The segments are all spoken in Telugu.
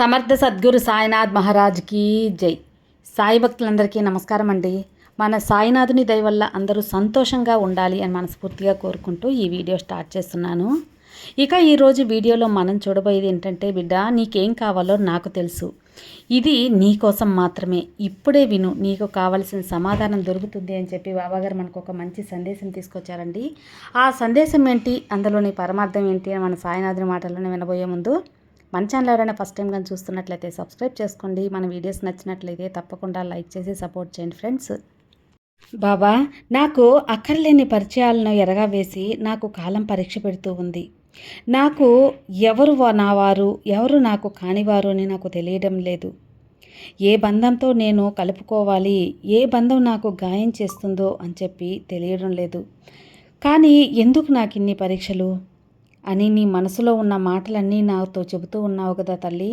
సమర్థ సద్గురు సాయినాథ్ మహారాజ్కి జై. సాయి భక్తులందరికీ నమస్కారం అండి. మన సాయినాథుని దయ వల్ల అందరూ సంతోషంగా ఉండాలి అని మనస్ఫూర్తిగా కోరుకుంటూ ఈ వీడియో స్టార్ట్ చేస్తున్నాను. ఇక ఈరోజు వీడియోలో మనం చూడబోయేది ఏంటంటే బిడ్డ నీకేం కావాలో నాకు తెలుసు. ఇది నీ కోసం మాత్రమే. ఇప్పుడే విను నీకు కావలసిన సమాధానం దొరుకుతుంది అని చెప్పి బాబాగారు మనకు ఒక మంచి సందేశం తీసుకొచ్చారండి. ఆ సందేశం ఏంటి? అందులోని పరమార్థం ఏంటి అని మన సాయినాథుని మాటల్లోనే వినబోయే ముందు మన ఛానల్ ఎవరైనా ఫస్ట్ టైం కానీ చూస్తున్నట్లయితే సబ్స్క్రైబ్ చేసుకోండి. మన వీడియోస్ నచ్చినట్లయితే తప్పకుండా లైక్ చేసి సపోర్ట్ చేయండి ఫ్రెండ్స్ బాబా నాకు అక్కర్లేని పరిచయాలను ఎరగా వేసి నాకు కాలం పరీక్ష పెడుతూ ఉంది. నాకు ఎవరు నా వారు ఎవరు నాకు కానివారు అని నాకు తెలియడం లేదు. ఏ బంధంతో నేను కలుపుకోవాలి ఏ బంధం నాకు గాయం చేస్తుందో అని చెప్పి తెలియడం లేదు. కానీ ఎందుకు నాకు ఇన్ని పరీక్షలు? అని నీ మనసులో ఉన్న మాటలన్నీ నాతో చెబుతూ ఉన్నావు కదా తల్లి.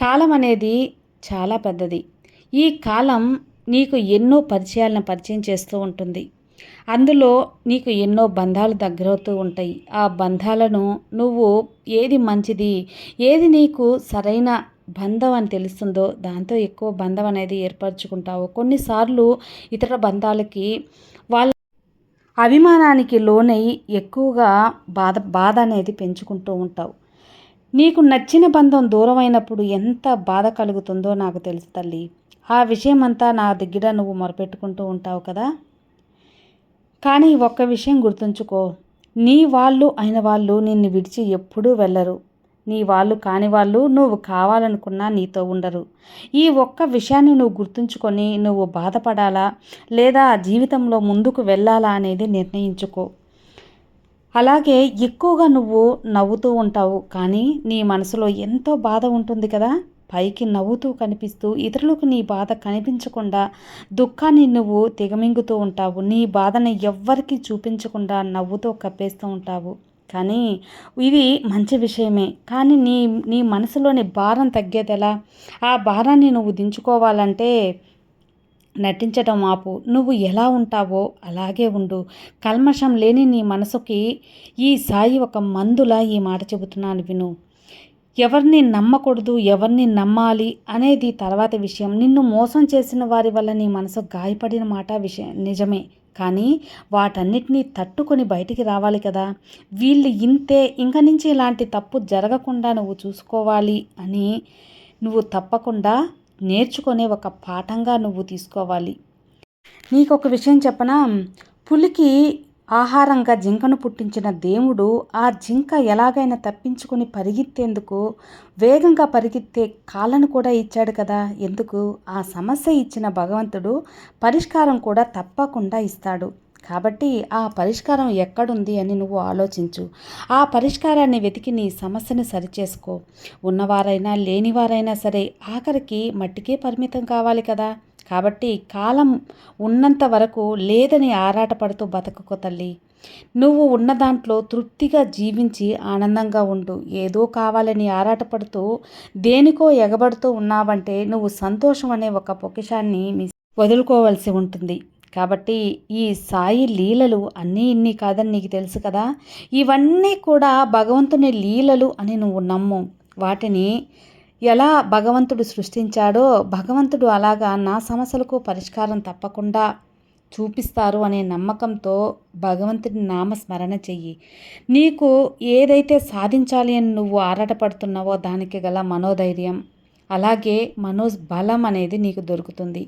కాలం అనేది చాలా పెద్దది. ఈ కాలం నీకు ఎన్నో పరిచయాలను పరిచయం చేస్తూ ఉంటుంది. అందులో నీకు ఎన్నో బంధాలు దగ్గరవుతూ ఉంటాయి. ఆ బంధాలను నువ్వు ఏది మంచిది ఏది నీకు సరైన బంధం అని తెలుస్తుందో దాంతో ఎక్కువ బంధం అనేది ఏర్పరచుకుంటావు. కొన్నిసార్లు ఇతర బంధాలకి వాళ్ళ అభిమానానికి లోనై ఎక్కువగా బాధ బాధ అనేది పెంచుకుంటూ ఉంటావు. నీకు నచ్చిన బంధం దూరమైనప్పుడు ఎంత బాధ కలుగుతుందో నాకు తెలుసు తల్లి. ఆ విషయం అంతా నా దగ్గర నువ్వు మొరపెట్టుకుంటూ ఉంటావు కదా. కానీ ఒక్క విషయం గుర్తుంచుకో. నీ వాళ్ళు అయిన వాళ్ళు నిన్ను విడిచి ఎప్పుడూ వెళ్ళరు. నీ వాళ్ళు కాని వాళ్ళు నువ్వు కావాలనుకున్నా నీతో ఉండరు. ఈ ఒక్క విషయాన్ని నువ్వు గుర్తుంచుకొని నువ్వు బాధపడాలా? లేదా జీవితంలో ముందుకు వెళ్ళాలా అనేది నిర్ణయించుకో. అలాగే ఎక్కువగా నువ్వు నవ్వుతూ ఉంటావు. కానీ నీ మనసులో ఎంతో బాధ ఉంటుంది కదా? పైకి నవ్వుతూ కనిపిస్తూ ఇతరులకు నీ బాధ కనిపించకుండా దుఃఖాన్ని నువ్వు దిగమింగుతూ ఉంటావు. నీ బాధని ఎవ్వరికీ చూపించకుండా నవ్వుతో కప్పేస్తూ ఉంటావు. కానీ ఇది మంచి విషయమే. కానీ నీ నీ మనసులోని భారం తగ్గేది ఎలా ఆ భారాన్ని నువ్వు దించుకోవాలంటే నటించడం ఆపు. నువ్వు ఎలా ఉంటావో అలాగే ఉండు. కల్మషం లేని నీ మనసుకి ఈ సాయి ఒక మందులా ఈ మాట చెబుతున్నాను విను. ఎవరిని నమ్మకూడదు ఎవరిని నమ్మాలి అనేది తర్వాత విషయం. నిన్ను మోసం చేసిన వారి వల్ల నీ మనసు గాయపడిన మాట విషయం. నిజమే. కానీ వాటన్నిటినీ తట్టుకొని బయటికి రావాలి కదా. వీళ్ళు ఇంతే ఇంక నుంచి ఇలాంటి తప్పు జరగకుండా నువ్వు చూసుకోవాలి అని నువ్వు తప్పకుండా నేర్చుకునే ఒక పాఠంగా నువ్వు తీసుకోవాలి. నీకు ఒక విషయం చెప్పనా? పులికి ఆహారంగా జింకను పుట్టించిన దేవుడు ఆ జింక ఎలాగైనా తప్పించుకుని పరిగెత్తేందుకు వేగంగా పరిగెత్తే కాళ్ళను కూడా ఇచ్చాడు కదా. ఎందుకు? ఆ సమస్య ఇచ్చిన భగవంతుడు పరిష్కారం కూడా తప్పకుండా ఇస్తాడు. కాబట్టి ఆ పరిష్కారం ఎక్కడుంది అని నువ్వు ఆలోచించు. ఆ పరిష్కారాన్ని వెతికి నీ సమస్యను సరిచేసుకో. ఉన్నవారైనా లేనివారైనా సరే ఆఖరికి మట్టికే పరిమితం కావాలి కదా. కాబట్టి కాలం ఉన్నంత వరకు లేదని ఆరాటపడుతూ బతకకు తల్లి. నువ్వు ఉన్న దాంట్లో తృప్తిగా జీవించి ఆనందంగా ఉండు. ఏదో కావాలని ఆరాటపడుతూ దేనికో ఎగబడుతూ ఉన్నావంటే నువ్వు సంతోషం అనే ఒక పొకిషాన్ని వదులుకోవలసి ఉంటుంది. కాబట్టి ఈ సాయి లీలలు అన్నీ ఇన్ని కాదని నీకు తెలుసు కదా. ఇవన్నీ కూడా భగవంతుని లీలలు అని నువ్వు నమ్ము. వాటిని ఎలా భగవంతుడు సృష్టించాడో భగవంతుడు అలాగా నా సమస్యలకు పరిష్కారం తప్పకుండా చూపిస్తారు అనే నమ్మకంతో భగవంతుడి నామస్మరణ చెయ్యి. నీకు ఏదైతే సాధించాలి అని నువ్వు ఆరాటపడుతున్నావో దానికి గల మనోధైర్యం. అలాగే మనోబలం అనేది నీకు దొరుకుతుంది.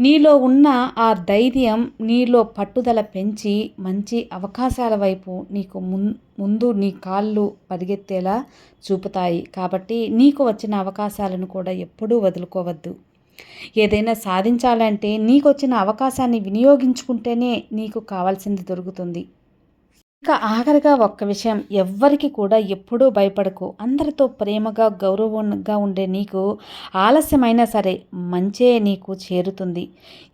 నీలో ఉన్న ఆ ధైర్యం నీలో పట్టుదల పెంచి మంచి అవకాశాల వైపు నీకు ముం ముందు నీ కాళ్ళు పరిగెత్తేలా చూపుతాయి. కాబట్టి నీకు వచ్చిన అవకాశాలను కూడా ఎప్పుడూ వదులుకోవద్దు. ఏదైనా సాధించాలంటే నీకు వచ్చిన అవకాశాన్ని వినియోగించుకుంటేనే నీకు కావాల్సింది దొరుకుతుంది. ఇక ఆఖరిగా ఒక్క విషయం. ఎవ్వరికి కూడా ఎప్పుడూ భయపడకు. అందరితో ప్రేమగా గౌరవంగా ఉండే నీకు ఆలస్యమైనా సరే మంచే నీకు చేరుతుంది.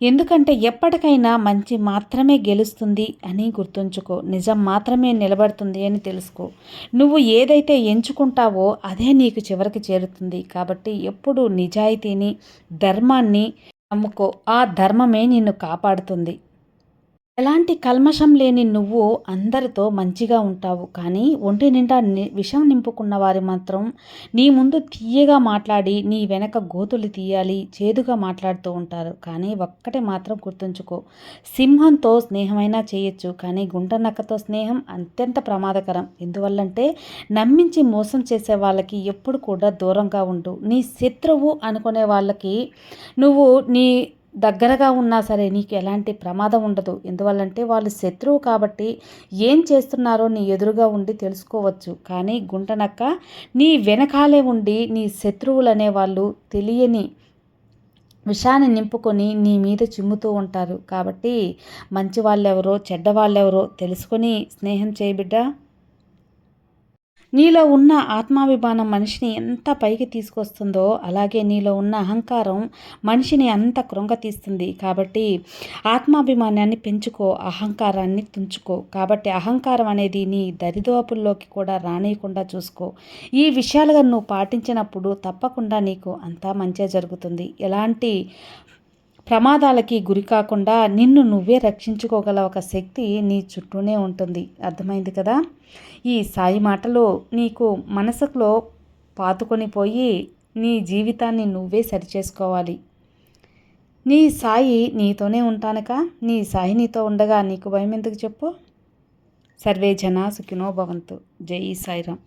ఎందుకంటే ఎప్పటికైనా మంచి మాత్రమే గెలుస్తుంది అని గుర్తుంచుకో. నిజం మాత్రమే నిలబడుతుంది అని తెలుసుకో. నువ్వు ఏదైతే ఎంచుకుంటావో అదే నీకు చివరికి చేరుతుంది. కాబట్టి ఎప్పుడు నిజాయితీని ధర్మాన్ని నమ్ముకో. ఆ ధర్మమే నిన్ను కాపాడుతుంది. ఎలాంటి కల్మషం లేని నువ్వు అందరితో మంచిగా ఉంటావు. కానీ ఒంటి నిండా విషం నింపుకున్న వారి మాత్రం నీ ముందు తీయగా మాట్లాడి నీ వెనక గోతులు తీయాలి చేదుగా మాట్లాడుతూ ఉంటారు. కానీ ఒక్కటే మాత్రం గుర్తుంచుకో సింహంతో స్నేహమైనా చేయొచ్చు. కానీ గుండెనక్కతో స్నేహం అత్యంత ప్రమాదకరం. ఎందువల్లంటే నమ్మించి మోసం చేసే వాళ్ళకి ఎప్పుడు కూడా దూరంగా ఉండు. నీ శత్రువు అనుకునే వాళ్ళకి నువ్వు నీ దగ్గరగా ఉన్నా సరే నీకు ఎలాంటి ప్రమాదం ఉండదు. ఎందువల్లంటే వాళ్ళు శత్రువు కాబట్టి ఏం చేస్తున్నారో నీ ఎదురుగా ఉండి తెలుసుకోవచ్చు. కానీ గుంటనక్క నీ వెనకాలే ఉండి నీ శత్రువులనే వాళ్ళు తెలియని విషాన్ని నింపుకొని నీ మీద చిమ్ముతూ ఉంటారు. కాబట్టి మంచి వాళ్ళెవరో చెడ్డ వాళ్ళెవరో తెలుసుకొని స్నేహం చేయబిడ్డా నీలో ఉన్న ఆత్మాభిమానం మనిషిని ఎంత పైకి తీసుకొస్తుందో అలాగే నీలో ఉన్న అహంకారం మనిషిని అంత కృంగతీస్తుంది కాబట్టి ఆత్మాభిమానాన్ని పెంచుకో అహంకారాన్ని తుంచుకో. కాబట్టి అహంకారం అనేది నీ దరిదోపుల్లోకి కూడా రానియకుండా చూసుకో. ఈ విషయాలుగా నువ్వు పాటించినప్పుడు తప్పకుండా నీకు అంతా మంచిగా జరుగుతుంది. ఎలాంటి ప్రమాదాలకి గురి కాకుండా నిన్ను నువ్వే రక్షించుకోగల ఒక శక్తి నీ చుట్టూనే ఉంటుంది. అర్థమైంది కదా? ఈ సాయి మాటలు నీకు మనసులో పాతుకొని పోయి నీ జీవితాన్ని నువ్వే సరిచేసుకోవాలి. నీ సాయి నీతోనే ఉంటానక? నీ సాయి నీతో ఉండగా నీకు భయం ఎందుకు చెప్పు? సర్వే జన సుఖినో భవంతు. జై సాయిరామ్.